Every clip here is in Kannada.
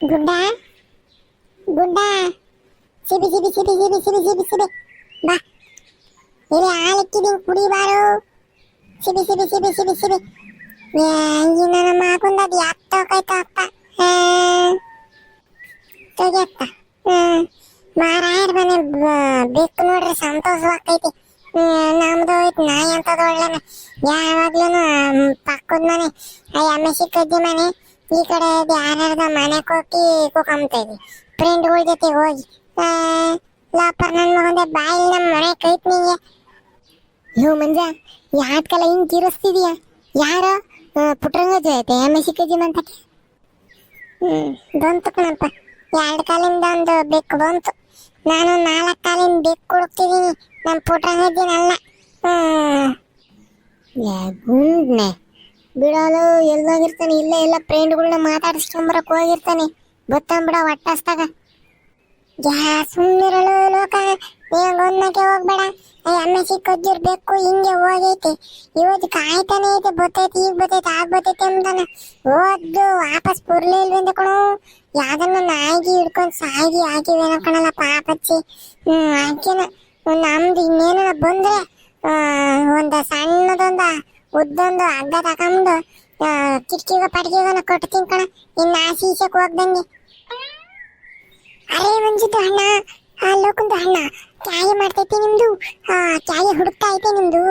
ಗುಡ್ಡ ಗುಡ್ಡ C B C B C B C B C B C B C B ಬಾ ಇಲ್ಲಿ ಹಾಲಿಕ್ಕಿದೀನಿ ಕುಡಿಬಾರು C B C B C B C B C B ಈ ನನ್ನ ಮಗಂದ ಅದು ಎತ್ತೋಕೈತ ಅಪ್ಪ ತೆಗಿಯತ್ತ ಮಾರಾಯರ್ ಮನೆ ಬೇಕು ನೋಡ್ರಿ ಸಂತೋಷವಾಕೈತಿ ನಮ್ದು ಹೋಯ್ತು ನಾಯಿ ಅಂತದ ಒಳ್ಳೆನ ಯಾವಾಗ್ಲೂ ಪಕ್ಕದ ಮನೆ ಆ ಎಮ್ಮೆ ಸಿಕ್ಕಜ್ಜಿ ಮನೆ ಈ ಕಡೆ ಯಾರ್ಯಾರ್ದ ಮನೆ ಹೋಗಿ ಕೂಕಂಬ್ತೈತಿ ಫ್ರೆಂಡ್ಗಳ ಜೊತೆ ಹೋಗಿ ಲಾಪರ್ ನನ್ನ ಮಗಂದೆ ಬಾಯಿ ನಮ್ಮ ಮನೆ ಕೈತ್ ನಿಂಗೆ ಯೋ ಮಂಜ ಯಾತ್ಕಲ ಹಿಂಗ್ ಕಿರಿಸ್ತಿದ್ಯಾ ಯಾರ ಪುಟ್ರಂಗಜ್ಜಿ ಐತೆ ಎಮ್ಮೆ ಸಿಕ್ಕಜ್ಜಿ ಮಂತಕ್ಕೆ ಹ್ಮ್, ಬಂತು ಕಣಪ್ಪ. ಎರಡು ಕಾಲಿಂದ ಒಂದು ಬೆಕ್ಕು ಬಂತು. ನಾನು ನಾಲ್ಕು ಕಾಲಿಂದ ಬೆಕ್ಕು ಹುಡುಕ್ತಿದ್ದೀನಿ ನಮ್ಮ ಪುಟ್ರಂಗಜ್ಜಿನಲ್ಲ ಗುಂಡ್ನೆ. ಬಿಡೋಲು ಎಲ್ಲೋಗಿರ್ತಾನೆ ಇಲ್ಲೇ ಎಲ್ಲ ಫ್ರೆಂಡ್ಗಳನ್ನ ಮಾತಾಡಿಸ್ಕೊಂಬರಕ್ ಹೋಗಿರ್ತಾನೆ. ಗೊತ್ತಂಬಿಡ ಒಟ್ಟಸ್ತಾಗ ಯಾ ಸುಮ್ಮನಿರಳು ಲೋಕ. ನೀನು ಗೊಂದಕ್ಕೆ ಹೋಗ್ಬೇಡ. ಆ ಎಮ್ಮೆ ಸಿಕ್ಕೊದ್ದಿರ್ಬೇಕು ಹಿಂಗೆ ಹೋಗೈತೆ. ಇವತ್ತು ಕಾಯ್ತಾನೆ ಐತೆ, ಬತ್ತೈತೆ, ಈಗ ಬತ್ತೈತೆ, ಆಗ ಬತ್ತೈತೆ ಅಂತಾನ. ಓದ್ದು ವಾಪಸ್ ಬರ್ಲಿಲ್ವೆಂದ ಕಣೋ. ಯಾವ್ದನ್ನ ನಾಯಿಗೆ ಹಿಡ್ಕೊಂಡು ಸಾಗಿ ಹಾಕಿವೇನೋ ಕಣಲ್ಲ ಪಾಪಚ್ಚಿ ಹ್ಞೂ ಹಾಕಿನ ನಮ್ದು ಇನ್ನೇನ ಬಂದ್ರೆ ಒಂದು ಸಣ್ಣದೊಂದು ಉದ್ದೊಂದು ಹಗ್ಗ ತಗೊಂಡು ಕಿಟಕಿಗ ಪಟಕಿಗನ ಕೊಟ್ಟು ಕಣ ಇನ್ನು ಆ ಸೀಸಕ್ಕೆ ಹೋಗ್ದಂಗೆ ಅರೇ ಅಣ್ಣ, ಆ, ಲೋಕಂದು ಅಣ್ಣ, ಚಾಯ ಮಾಡ್ತೈತೆ ನಿಮ್ದು? ಚಾಯ ಹುಡುಕ್ತಾ ಐತೆ ನಿಮ್ದು?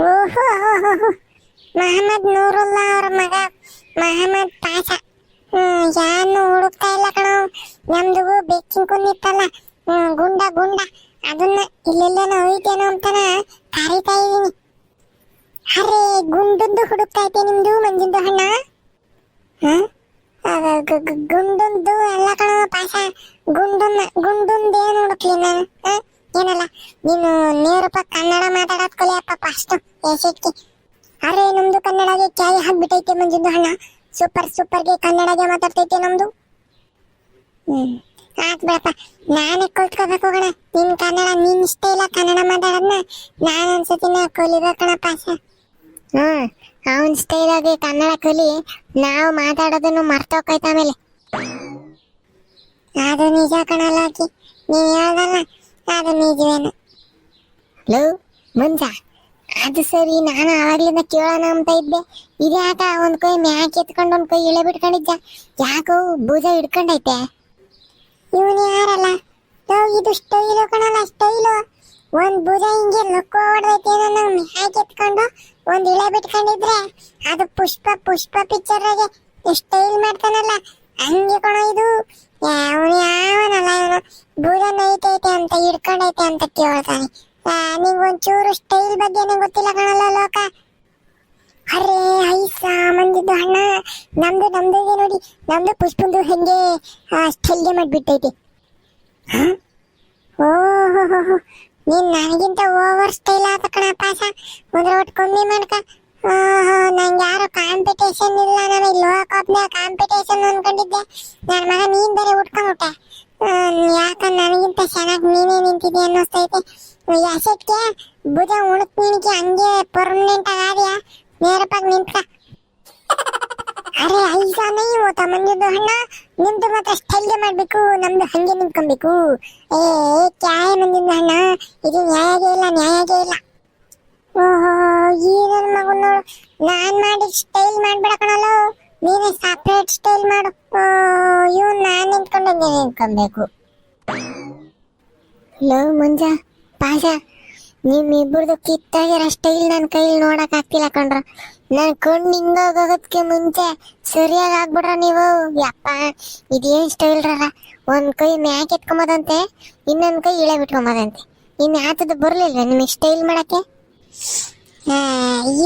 ಓಹೋ, ಮಹಮ್ಮದ್ ನೂರುಲ್ಲಾ ಅವ್ರ ಮಗ, ಮಹಮ್ಮದ್ ಪಾಸ ಯಾನು ಹುಡುಕ್ತಾ ಇಲ್ಲ ಕಣ. ನಮ್ದು ಬೆಕ್ಕಿನ ಕುಂದಿತ್ತಲ್ಲ ಗುಂಡ ಗುಂಡ. ಅದನ್ನ ಇಲ್ಲೆಲ್ಲೇನೋ ಹೋಯ್ತೇನೋ ಅಂತಾನ ಕರೀತಾ ಇದೀನಿ ಅರೆ ಗುಂಡದ್ದು ಹುಡುಕ್ತಾ ಐತೆ ನಿಮ್ದು, ಮಂಜಿಂದು ಹಣ್ಣ? ಗುಂಡುಂದು ಎಲ್ಲ ಕಣ ಪಾಸ ಗುಂಡೊಂದ ಗುಂಡೊಂದು ಏನು ಹುಡುಕ್ಲಿ ನಾನು ಏನಲ್ಲ, ನೀನು ನೇರಪ್ಪ ಕನ್ನಡ ಮಾತಾಡೋದ್ ಕಲಿಯಪ್ಪ ಫಸ್ಟ್ ಎಸೆಟ್ಗೆ ಅರೆ, ನಮ್ದು ಕನ್ನಡಗೆ ಕ್ಯಾಯಿ ಹಾಕ್ಬಿಟ್ಟೈತೆ ಮಂಜುಂದು ಹಣ್ಣ. ಸೂಪರ್, ಸೂಪರ್ಗೆ ಕನ್ನಡಗೆ ಮಾತಾಡ್ತೈತೆ ನಮ್ದು. ಹ್ಮ್. ಆಯ್ತು ಬಿಡಪ್ಪ, ನಾನೇ ಕಲ್ತ್ಕೋಬೇಕು ಕಣ. ನಿನ್ ಕನ್ನಡ, ನೀನ್ ಇಷ್ಟ ಇಲ್ಲ ಕನ್ನಡ ಮಾತಾಡೋದ್ನ. ನಾನು ಅನ್ಸತಿನ ಕಲಿಬೇಕಣಪ್ಪ ಸರ್ ಹ್ಮ್ ಅವನ್ ಆಗಿ ಕನ್ನಡ ಕಲಿ ನಾವು ಮಾತಾಡೋದನ್ನು ಮರ್ತೋಕೈತ ಆಮೇಲೆ. ಅದು ನಿಜ ಕಣಲ್ಲ ಆಕಿ ನೀವು ಹೇಳ್ದಲ್ಲ ಅದು ನಿಜವೇನು. ಲೋ ಮುಂಜ. ಅದು ಸರಿ ನಾನು ಆವಾಗ್ಲಿಂದ ಕೇಳೋಣ ಅಂತ ಇದ್ದೆ. ಇದ್ಯಾಕ ಒಂದ್ ಕೈ ಮ್ಯಾಕ್ ಎತ್ಕೊಂಡು ಒಂದ್ ಕೈ ಇಳೆ ಬಿಟ್ಕೊಂಡಿದ್ದ. ಯಾಕೋ ಭುಜ ಹಿಡ್ಕೊಂಡೈತೆ. ಇವನು ಯಾರಲ್ಲ? ಲೋ, ಇದು ಸ್ಟೈಲು ಕಣಲ್ಲ ಸ್ಟೈಲು ಒಂದ್ ಭುಜ ಹಿಂಗೆ ಲೊಕ್ಕ ಏನೋ ನಾನು ಮ್ಯಾಕ್ ಎತ್ಕೊಂಡು ಒಂದ್ ಇಳೆ ಬಿಟ್ಕೊಂಡಿದ್ರೆ ಅದು ಪುಷ್ಪ ಪುಷ್ಪ ಪಿಕ್ಚರ್ ಸ್ಟೈಲ್ ಮಾಡ್ತಾನಲ್ಲ. ಹಂಗೆ ಕಣ ಇದು. ಅವನು ಯಾವನಲ್ಲ ಇವನು. ಭುಜ ನೈತೈತೆ ಅಂತ, ಹಿಡ್ಕೊಂಡೈತೆ ಅಂತ ಕೇಳ್ತಾನೆ. ನಿಂಗೊಂಚೂರು ಸ್ಟೈಲ್ ಬಗ್ಗೆನೇ ಗೊತ್ತಿಲ್ಲ ಕಣಲ್ಲ ಲೋಕ. ಅರೆ, ಐಸ, ಮಂದಿದ್ದು ಅಣ್ಣ ನಮ್ದು ನಮ್ದುಗೆ ನೋಡಿ. ನಮ್ದು ಪುಷ್ಪಂದು ಹೆಂಗೆ ಸ್ಟೈಲ್ಗೆ ಮಾಡ್ಬಿಟ್ಟೈತಿ. ಓಹೋ ನೀನ್ ನನಗಿಂತ ಓವರ್ ಸ್ಟೈಲ್ ಆತ ಕಣ ಪಾಸ ಒಂದ್ರ ಒಟ್ಟು ಕಮ್ಮಿ ಮಾಡ್ಕ. ನಂಗೆ ಯಾರು ಕಾಂಪಿಟೇಷನ್ ಇಲ್ಲ. ನಾನು ಲೋ ಕಪ್ನ ಕಾಂಪಿಟೇಷನ್ ಅನ್ಕೊಂಡಿದ್ದೆ. ನನ್ನ ಮಗ ನೀನ್ ಬೇರೆ ಉಟ್ಕೊಂಡ್ಬಿಟ್ಟೆ. ಯಾಕ ನನಗಿಂತ ಚೆನ್ನಾಗಿ ನೀನೇ ನಿಂತಿದ್ದೆ ಅನ್ನಿಸ್ತೈತೆ ಎಸೆಟ್ಗೆ ಭುಜ ಉಣಕ್ ನಿನಗೆ ಹಂಗೆ ಪರ್ಮನೆಂಟ್ ಆಗಾದ್ಯಾ ನೇರಪಾಗಿ ನಿಂತ್ಕ. ಅರೆ ಐಸಾ ನೈ ಓತ ಅಣ್ಣ ನಿಮ್ದು ಮಾತ್ರ ಸ್ಟೈಲ್ ಮಾಡ್ಬೇಕು, ನಮ್ದು ಹಂಗೆ ನಿಂತ್ಕೊಬೇಕು. ಏ, ಕ್ಯಾಯ ಮಂಜಿಂದು ಹಣ್ಣ ಇದು ನ್ಯಾಯಗೆ ಇಲ್ಲ ನ್ಯಾಯಗೆ ಇಲ್ಲ. ಓಹೋ ಈ ನನ್ನ ಮಗನ್ ನೋಡು, ನಾನ್ ಮಾಡಿ ಸ್ಟೈಲ್ ಮಾಡ್ಬೇಡ ಕಣಲ್ಲ. ನೀನೇ ಸಪ್ರೇಟ್ ಸ್ಟೈಲ್ ಮಾಡು. ಇವ್ ನಾನ್ ನಿಂತ್ಕೊಂಡೆ, ನೀನ್ ನಿಂತ್ಕೊಬೇಕು. ಲವ್ ಮಂಜಾ, ಪಾಷ ನಿಮ್ಮಿಬ್ಬರದು ಕಿತ್ತಾಗಿರೋ ಸ್ಟೈಲ್ ನನ್ನ ಕೈಲಿ ನೋಡಕ್ ಆಗ್ತಿಲ್ಲ ಕಣ್ರ. ನನ್ ಕಣ್ಣು ಹಿಂಗೋಗೋದಕ್ಕೆ ಮುಂಚೆ ಸರಿಯಾಗಿ ಆಗ್ಬಿಡ್ರ ನೀವು? ಯಪ್ಪ, ಇದೇನ್ ಸ್ಟೈಲ್ ರಲ್ಲ ಒಂದ್ ಕೈ ಮ್ಯಾಕ್ ಎತ್ಕೊಂಬೋದಂತೆ, ಇನ್ನೊಂದ್ ಕೈ ಇಳೆ ಬಿಟ್ಕೊಂಬೋದಂತೆ. ಇನ್ ಯಾತದ ಬರ್ಲಿಲ್ವ ನಿಮಗೆ ಸ್ಟೈಲ್ ಮಾಡಕ್ಕೆ?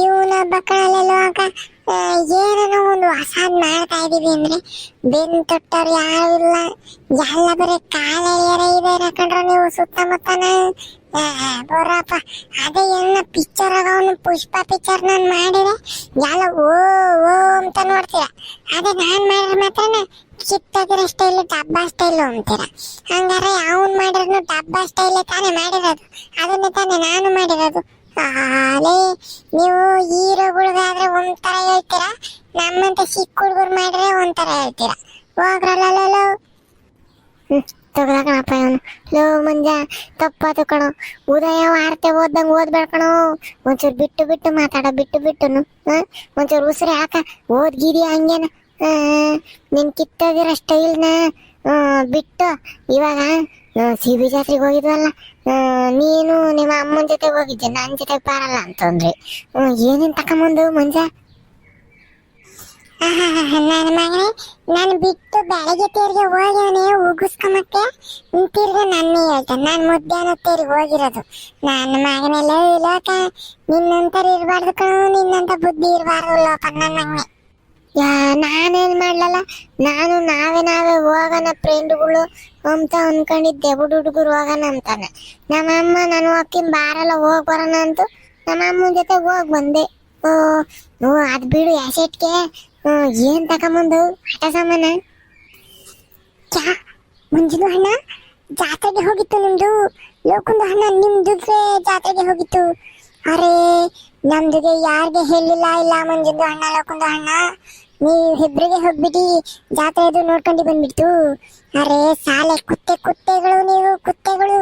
ಇವನ ಬಕ್ಕಳಲ್ಲೆಲ್ಲ ಏನೋ ಒಂದು ಹೊಸಾದ್ ಮಾಡ್ತಾ ಇದೀವಿ ಅಂದ್ರೆ ಬೆನ್ ತೊಟ್ಟವ್ರು ಯಾರು ಇಲ್ಲ. ಎಲ್ಲ ಬರೀ ಕಾಲೆಲ್ಲ ಇದೆ ಕಣ್ರ ನೀವು ಸುತ್ತಮುತ್ತನ ಬರಪ್ಪ, ಅದೇ ಎಲ್ಲ ಪಿಕ್ಚರ್ ಅವನು ಪುಷ್ಪ ಪಿಕ್ಚರ್ ನಾನು ಮಾಡಿದ್ರೆ ಎಲ್ಲ ಓ ಓ ಅಂತ ನೋಡ್ತೀರ. ಅದೇ ನಾನು ಮಾಡಿದ್ರೆ ಮಾತ್ರನ ಕಿತ್ತಗಿರ ಸ್ಟೈಲ್ ಡಬ್ಬಾ ಸ್ಟೈಲು ಅಂತೀರ. ಹಂಗಾರೆ ಅವನು ಮಾಡಿದ್ರು ಡಬ್ಬಾ ಸ್ಟೈಲೇ ತಾನೇ ಮಾಡಿರೋದು. ಅದನ್ನೇ ತಾನೇ ನಾನು ಮಾಡಿರೋದು. ಆಲೇ ನೀವು ಹೀರೋಗಳಿಗಾದ್ರೆ ಒಂಥರ ಹೇಳ್ತೀರಾ? ನಮ್ಮಂತ ಚಿಕ್ಕ ಹುಡುಗರು ಮಾಡಿದ್ರೆ ಒಂಥರ ಹೇಳ್ತೀರಾ? ಹೋಗ್ರಲ್ಲ ತಗೊಳಕಣಪ್ಪ ಇವನು. ಲೋ, ಮಂಜ ತಪ್ಪಾತು ಕಣೋ. ಉದಯ ವಾರ್ತೆ ಓದ್ದಂಗೆ ಓದ್ಬೇಡ ಒಂಚೂರು ಬಿಟ್ಟು ಬಿಟ್ಟು ಮಾತಾಡ, ಬಿಟ್ಟು ಬಿಟ್ಟುನು. ಹಾ, ಒಂಚೂರು ಉಸಿರಿ ಹಾಕ. ಓದ್ಗಿದಿ ಹಂಗೇನ. ನಿನ್ ಕಿತ್ತೋಗಿರೋ ಸ್ಟೈಲ್ನ ಬಿಟ್ಟು. ಇವಾಗ ಸಿ ಬಿ ಜಾತ್ರೆಗೆ ಹೋಗಿದ್ವಲ್ಲ? ನೀನು ನಿಮ್ಮ ಅಮ್ಮನ ಜೊತೆ ಹೋಗಿದ್ದೆ. ನನ್ನ ಜೊತೆ ಬರಲ್ಲ ಅಂತಂದ್ರೆ ಏನೇನು ತಕೊಂಬಂದು ಮಂಜ? ನನ್ನ ಮಗನೇ, ನಾನು ಬಿಟ್ಟು ಬೆಳಗ್ಗೆ ತೇರಿಗೆ ಹೋಗಿವನೇ ಉಗಿಸ್ಕೊಂಬಕ್ಕೆ ತಿರ್ಗ ನನ್ನ ಹೇಳ್ತಾನೆ ನಾನು ಮಧ್ಯಾಹ್ನ ತೇರಿಗೆ ಹೋಗಿರೋದು. ನನ್ನ ಮಗನೆಲ್ಲ ಲೋಕ ನಿನ್ನಂತರ ಇರಬಾರ್ದು ಕಣು, ನಿನ್ನಂತ ಬುದ್ಧಿ ಇರಬಾರ್ದು ಲೋಪ ನನ್ನ ಮಗನೇ. ಯಾ, ನಾನೇನು ಮಾಡ್ಲಲ್ಲ? ನಾನು ನಾವೇ ನಾವೇ ಹೋಗೋಣ ಫ್ರೆಂಡ್ಗಳು ಅಂತ ಅನ್ಕೊಂಡಿದ್ದೆ. ಹುಡು ಹುಡುಗರು ಹೋಗೋಣ ಅಂತಾನೆ. ನಮ್ಮ ಅಮ್ಮ ನಾನು ಹೋಗ್ತೀನಿ ಬಾರಲ್ಲ ಹೋಗ್ ಬರೋಣ ಅಂತು ನಮ್ಮ ಅಮ್ಮನ ಜೊತೆ ಹೋಗ್ ಬಂದೆ. ಓ ಓ, ಅದು ಬಿಡು ಆಸೆಟ್ಗೆ ಏನು ತಗೊಂಬಂದು? ಆಟ ಸಾಮಾನ? ಚಾ, ಮುಂಜಿನ ಹಣ ಜಾತ್ರೆಗೆ ಹೋಗಿತ್ತು ನಿಮ್ದು? ಲೋಕುಂದು ಹಣ ನಿಮ್ದುಗೆ ಜಾತ್ರೆಗೆ ಹೋಗಿತ್ತು. ಅರೆ ನಮ್ದುಗೆ ಯಾರಿಗೆ ಹೇಳಿಲ್ಲ, ಇಲ್ಲ ಮಂಜಿಂದು ಅಣ್ಣ, ಲೋಕಂದು ಅಣ್ಣ, ನೀವು ಇಬ್ರಿಗೆ ಹೋಗ್ಬಿಟ್ಟು ಜಾತ್ರೆದು ನೋಡ್ಕೊಂಡು ಬಂದ್ಬಿಡ್ತು. ಅರೆ ಸಾಲೆ, ಕುತ್ತೆ, ಕುತ್ತೆಗಳು ನೀವು, ಕುತ್ತೆಗಳು.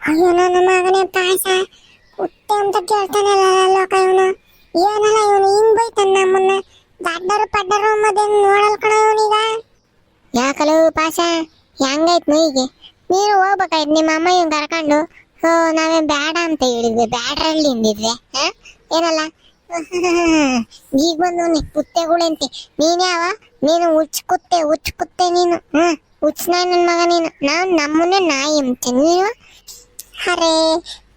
ಅಯ್ಯೋ, ನನ್ನ ಮಗನೇ ಪಾಯಸ. ಕುತ್ತೆ ಅಂತ ಕೇಳ್ತಾನಲ್ಲ ಲೋಕ ಇವನು. ಏನಲ್ಲ ಇವನು, ಹಿಂಗ್ ಬೈತಾನ ನಮ್ಮನ್ನ. ದಡ್ಡರು, ಪಡ್ಡರು ಮದ್ದೆ ನೋಡಲ್ ಕಣ ಇವನೀಗ ಯಾಕಲೋ ಪಾಸ ಹೆಂಗೈತ್ ಮೈಗೆ? ನೀನು ಹೋಗ್ಬೇಕಾಯ್ತು, ನಿಮ್ಮ ಅಮ್ಮ ಇವ್ನು ಕರ್ಕೊಂಡು. ಓ ನಾವೇನ್ ಬೇಡ ಅಂತ ಹೇಳಿದ್ವಿ. ಬ್ಯಾಡ್ರಲ್ಲಿ ಹಿಂದಿದ್ವಿ ಹಾ? ಏನಲ್ಲ? ಈಗ ಬಂದು ನೀ ನೀನ್ ಯಾವ ನೀನು ಉಚ್ಚ ಕುತ್ತೆ ಉಚ್ಚ ಕುತ್ತೆ ನೀನು. ಹ್ಮ್ ಉಚ್ ನಾಯಿ ನನ್ ಮಗ ನೀನು. ನಾವು ನಮ್ಮನ್ನ ನಾಯಿ ಅಂತೀನಿ ನೀನು? ಅರೆ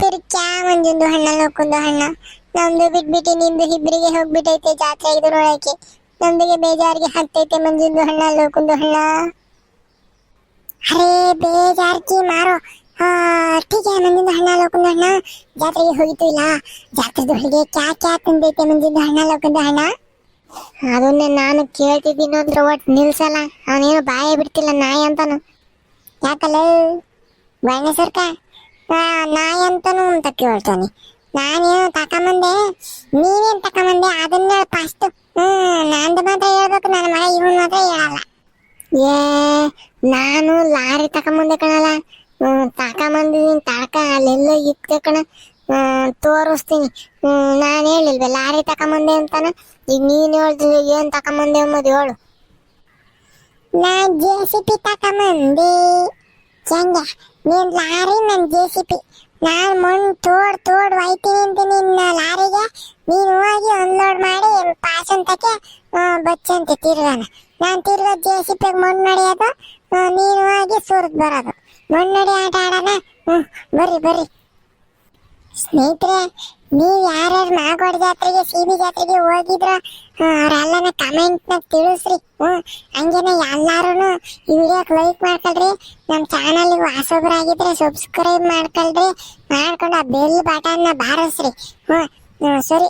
ತಿರ್ಚಾ ಒಂದೊಂದು ಹಣ್ಣ, ಲೋಕುಂದು ಹಣ್ಣ. ನಮ್ದು ಬಿಟ್ಬಿಟ್ಟು ನಿಂದು ಇಬ್ಬರಿಗೆ ಹೋಗ್ಬಿಟ್ಟೈತೆ ಜಾತ್ರೆ ಇದು ನೋಡಕ್ಕೆ ನಮ್ದಿಗೆ ಬೇಜಾರಿಗೆ ಹಾಕ್ತೈತೆ ಮಂಜುಂದು ಹಣ್ಣ, ಲೋಕುಂದು ಹಣ್ಣ. ಅರೆ, ಬೇಜಾರ್ಕಿ ಮಾರೋ. ಆ ಟೀಕೆ ಹಣ ಲೋಕದ ಹಣ ಜಾತ್ರೆಗೆ ಹೋಗಿತ್ತು ಇಲ್ಲ? ಜಾತ್ರೆದೊಳಗೆ ಕ್ಯಾ ಕ್ಯಾ ತಂದೈತೆ ಮಂಜಿಂದು ಹಣ ಲೋಕದ ಹಣ ಅದನ್ನೇ ನಾನು ಕೇಳ್ತಿದ್ದೀನಿ ಅಂದ್ರೆ ಒಟ್ಟು ನಿಲ್ಸಲ್ಲ. ಅವನೇನು ಬಾಯ ಬಿಡ್ತಿಲ್ಲ, ನಾಯಿ ಅಂತಾನು. ಯಾಕಲ್ಲ? ಬಣ್ಣ ಸರ್ಕ. ನಾಯಿ ಅಂತಾನು ಅಂತ ಕೇಳ್ತಾನೆ ನಾನೇನು ತಕೊಂಬಂದೆ? ನೀನೇನು ತಕೊಂಬಂದೆ? ಅದನ್ನ ಫಸ್ಟ್ ಹ್ಮ್, ನಂದು ಮಾತ್ರ ಹೇಳ್ಬೇಕು, ನನ್ನ ಮಗ ಇವನು ಮಾತ್ರ ಹೇಳಲ್ಲ. ಏ, ನಾನು ಲಾರಿ ತಕೊಂಬಂದೆ ಕಣಲ್ಲ. ತಕೊಂಬಂದಿದ್ದೀನಿ ತಾಕ ಅಲ್ಲೆಲ್ಲ ಇತ್ತೆ ಕಣ. ತೋರಿಸ್ತೀನಿ. ನಾನು ಹೇಳಿಲ್ವೇ, ಲಾರಿ ತಕೊಂಬಂದೆ ಅಂತಾನೆ? ಈಗ ನೀನು ಹೇಳ್ತಿದ್ದೆ ಏನು ತಕೊಂಬಂದೆ ಅಂಬೋದು ಹೇಳು. ನಾ ಜೆ ಸಿ ಪಿ ತಕೊಂಬಂದೆ. ನೀನು ನೀನ್ ಲಾರಿ ನನ್ನ ಜೆ ಸಿ ಪಿ ನಾನು ಮಣ್ಣು ತೋಡ್ ತೋಡ್ ಒಯ್ತೀನಿ ಅಂತ ನಿನ್ನ ಲಾರಿಗೆ. ನೀನು ಹೋಗಿ ಅನ್ಲೋಡ್ ಮಾಡಿ ಪಾಸಂತಕ್ಕೆ ಬಚ್ಚಂತೆ ತಿರ್ಗಾನ. ನಾನು ತಿರ್ಗ ಜೆ ಸಿ ಪಿಗೆ ಮಣ್ಣು ನಡೆಯೋದು ನೀನು ಹೋಗಿ ಸುರಿದು ಬರೋದು. ಮಣ್ಣು ನಡಿ ಆಟ ಆಡೋಣ? ಹ್ಞೂ ಬರ್ರಿ ಬರ್ರಿ. ಸ್ನೇಹಿತರೆ, ನೀವು ಯಾರ್ಯಾರು ನಾಗೋಡ್ ಜಾತ್ರೆಗೆ ಸೀಮಿ ಜಾತ್ರೆಗೆ ಹೋಗಿದ್ರೋ ಅವರೆಲ್ಲನ ಕಮೆಂಟ್ನ ತಿಳಿಸ್ರಿ. ಹ್ಞೂ ಹಂಗೇನೆ ಎಲ್ಲರೂ ಈ ವಿಡಿಯೋಕ್ಕೆ ಲೈಕ್ ಮಾಡ್ಕೊಳ್ರಿ. ನಮ್ಮ ಚಾನಲ್ಗೆ ಹೊಸಬ್ರಾಗಿದ್ರೆ ಸಬ್ಸ್ಕ್ರೈಬ್ ಮಾಡ್ಕೊಳ್ರಿ. ಮಾಡ್ಕೊಂಡು ಆ ಬೆಲ್ ಬಟನ್ನ ಬಾರಿಸ್ರಿ. ಹ್ಞೂ ಸರಿ.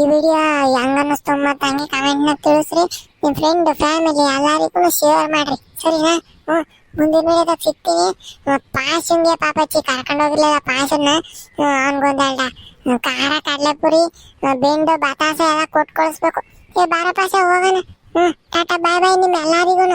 ಈ ವಿಡಿಯೋ ಹೆಂಗ ಅನ್ನಿಸ್ತು ಮತ್ತು ಹಂಗೆ ಕಮೆಂಟ್ನ ತಿಳಿಸ್ರಿ. ನಿಮ್ಮ ಫ್ರೆಂಡ್ ಫ್ಯಾಮಿಲಿ ಎಲ್ಲರಿಗೂ ಶೇರ್ ಮಾಡಿರಿ. ಸರಿನಾ? ಹ್ಮ್. ಮುಂದಿನ ವಿಡಿಯೋದಾಗ ಸಿಗ್ತೀನಿ? ಪಾಶನ್ಗೆ ಪಾಪಚ್ಚಿ ಕರ್ಕೊಂಡು ಹೋಗಿರ್ಲಿಲ್ಲ ಪಾಶನ್ನ ಅವನ್ಗೊಂದೆರಡ ಖಾರ, ಕಡಲೆಪುರಿ ಬೆಂಡು, ಬತಾಸ ಎಲ್ಲ ಕೊಟ್ಟು ಕಳಿಸ್ಬೇಕು ಏ ಬಾರ ಪಾಶ ಹೋಗೋಣ. ಹ್ಞೂ ಟಾಟಾ, ಬಾಯ್ ಬಾಯ್ ನಿಮ್ ಎಲ್ಲರಿಗೂ